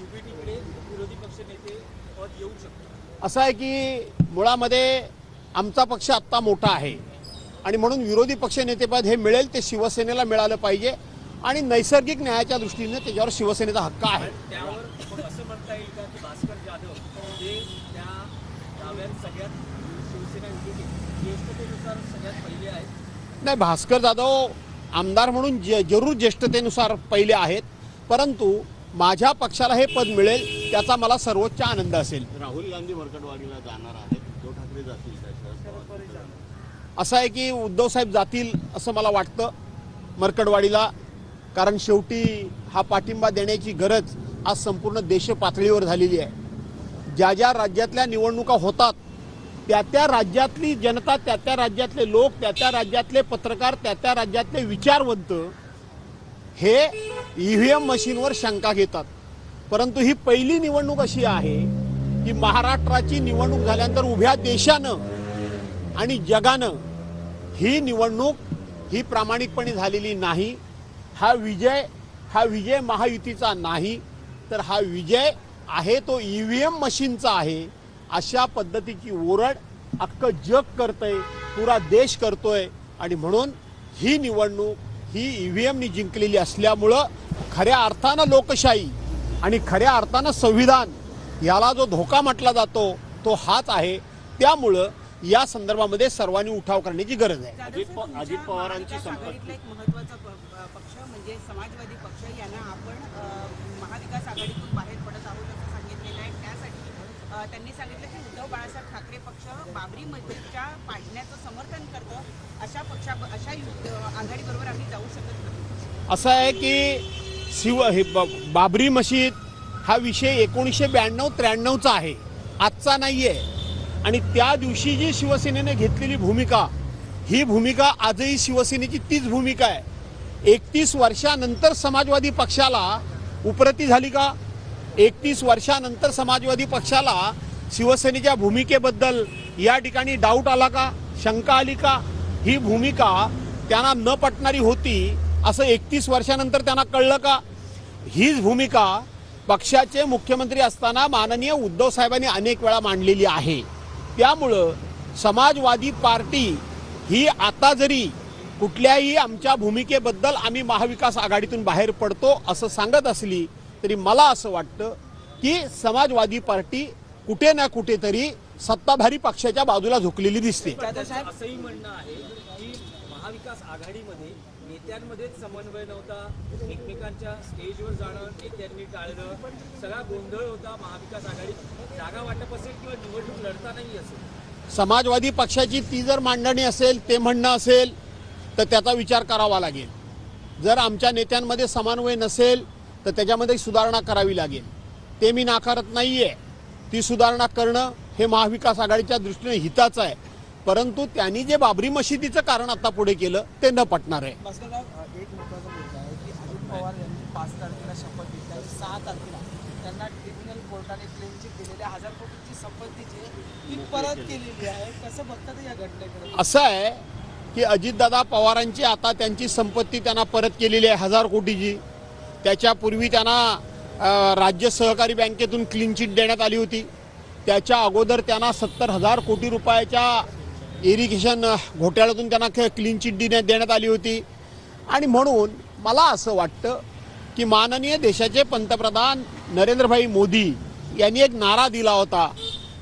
युपीटीकडे विरोधी पक्षनेते पद येऊ शकतं असं आहे की मुळामध्ये आमचा पक्ष आत्ता मोठा आहे. आणि म्हणून विरोधी पक्षनेतेपद हे मिळेल ते शिवसेनेला मिळालं पाहिजे. आणि नैसर्गिक न्यायाच्या दृष्टीने त्याच्यावर शिवसेनेचा हक्क आहे. त्यावर मग असं म्हणता येईल का की भास्कर जाधव जे त्या डाव्यात सगळ्यात शिवसेना युपीटी ज्येष्ठतेनुसार सगळ्यात पहिले आहेत? नाही भास्कर जाधव आमदार म्हणून ज जरूर ज्येष्ठतेनुसार पहिले आहेत. परंतु माझ्या पक्षाला हे पद मिळेल त्याचा मला सर्वोच्च आनंद असेल. राहुल गांधी मरकटवाडीला जाणार आहेत. उद्धव ठाकरे जातील असं आहे की उद्धवसाहेब जातील असं मला वाटतं मरकडवाडीला कारण शेवटी हा पाठिंबा देण्याची गरज आज संपूर्ण देश पातळीवर झालेली आहे. ज्या ज्या राज्यातल्या निवडणुका होतात त्या त्या राज्यातली जनता त्या त्या राज्यातले लोक त्या त्या राज्यातले पत्रकार त्या त्या राज्यातले विचारवंत हे ई व्ही एम मशीनवर शंका घेतात. परंतु ही पहिली निवडणूक अशी आहे की महाराष्ट्राची निवडणूक झाल्यानंतर उभ्या देशानं आणि जगानं ही निवडणूक ही प्रामाणिकपणे झालेली नाही. हा विजय हा विजय महायुतीचा नाही. तर हा विजय आहे तो ई व्ही एम मशीनचा आहे. अशा पद्धतीची ओरड अख्खं जग करतंय पुरा देश करतोय. आणि म्हणून ही निवडणूक ही ई व्ही एमनी जिंकलेली असल्यामुळं खऱ्या अर्थानं लोकशाही आणि खऱ्या अर्थानं संविधान याला जो धोका म्हटला जातो तो हाच आहे. त्यामुळं या संदर्भामध्ये सर्वांनी उठाव करण्याची गरज आहे. अजित पवारांची संपत्ती. आघाडीतला एक महत्त्वाचा प- प- पक्ष म्हणजे समाजवादी पक्ष यांना आपण अ, महाविकास आघाडीतून बाहेर पडत आहोत असं सांगितलेलं आहे. त्यासाठी अ, त्यांनी सांगितलं की उद्धव बाळासाहेब ठाकरे पक्ष बाबरी मस्जिदच्या पाडण्याचं समर्थन करतं. अशा पक्षा अशा आघाडीबरोबर आम्ही जाऊ शकत नाही असं आहे की शिव हे ब- बाबरी मशीद हा विषय एकोणीसशे ब्याण्णव त्र्याण्णवचा आहे. आजचा नाही आहे आणि त्या दिवशी जी शिवसेनेने घेतलेली भूमिका ही भूमिका आजही शिवसेनेची तीच भूमिका आहे. एकतीस वर्षानंतर समाजवादी पक्षाला उपरती झाली का? एकतीस वर्षानंतर समाजवादी पक्षाला शिवसेनेच्या भूमिकेबद्दल या ठिकाणी डाऊट आला का? शंका आली का? ही भूमिका त्यांना न पटणारी होती. असं एकतीस वर्षानंतर त्यांना कळलं का? हीच भूमिका पक्षाचे मुख्यमंत्री असताना माननीय उद्धव साहेबांनी अनेक वेळा मांडलेली आहे. त्यामुळं समाजवादी पार्टी ही आता जरी कुठल्याही आमच्या भूमिकेबद्दल आम्ही महाविकास आघाडीतून बाहेर पडतो असं सांगत असली तरी मला असं वाटतं की समाजवादी पार्टी कुठे ना कुठेतरी सत्ताधारी पक्षाच्या बाजूला झुकलेली दिसते पण त्यांचं असंही म्हणणं आहे की महाविकास आघाडीमध्ये नेत्यांमध्येच समन्वय नव्हता. एकमेकांच्या स्टेजवर जाणं नेत्यांनी टाळलं सगळा गोंधळ होता महाविकास आघाडीत जागा वाटप असेल किंवा निवडणूक लढतानाही असेल. समाजवादी पक्षाची ती जर मांडणी असेल ते म्हणणं असेल तर त्याचा विचार करावा लागेल. जर आमच्या नेत्यांमध्ये समन्वय नसेल तर त्याच्यामध्ये सुधारणा करावी लागेल. ते मी नाकारत नाही आहे ती सुधारणा करणं हे महाविकास आघाडीच्या दृष्टीने हिताचं आहे. परंतु त्यांनी जे बाबरी मशिदीचं कारण आता पुढे केलं ते न पटणार आहे. भास्करराव एक महत्त्वाचा मुद्दा आहे की अजित पवार यांनी पाच तारखेला शपथ घेतली आणि सहा तारखेला त्यांना ट्रिब्युनल कोर्टाने क्लेम चिट दिलेल्या हजार कोटीची संपत्ती जी आहे, ती परत केलेली आहे. कसं बघतात या घटनेकडे? असं आहे की अजितदादा पवारांची आता त्यांची संपत्ती त्यांना परत केलेली आहे हजार कोटीची. त्याच्यापूर्वी त्यांना राज्य सहकारी बँकेतून क्लीन चिट देण्यात आली होती. त्याच्या अगोदर त्यांना सत्तर हजार कोटी रुपयाच्या इरिगेशन घोटाळ्यातून त्यांना क्लीन चिट देण्यात देण्यात आली होती. आणि म्हणून मला असं वाटतं की माननीय देशाचे पंतप्रधान नरेंद्रभाई मोदी यांनी एक नारा दिला होता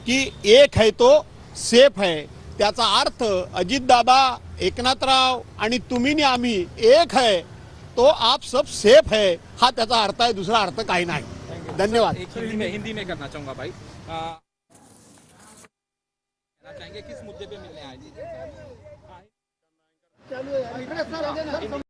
की एक है तो सेफ है. त्याचा अर्थ अजितदादा एकनाथराव आणि तुम्ही आम्ही एक है तो आप सब सेफ है. हा त्याचा अर्थ आहे दुसरा अर्थ काही नाही. धन्यवाद. हिंदी में करना चाहूंगा भाई. चाहेंगे किस मुद्दे पे मिलने आए? थे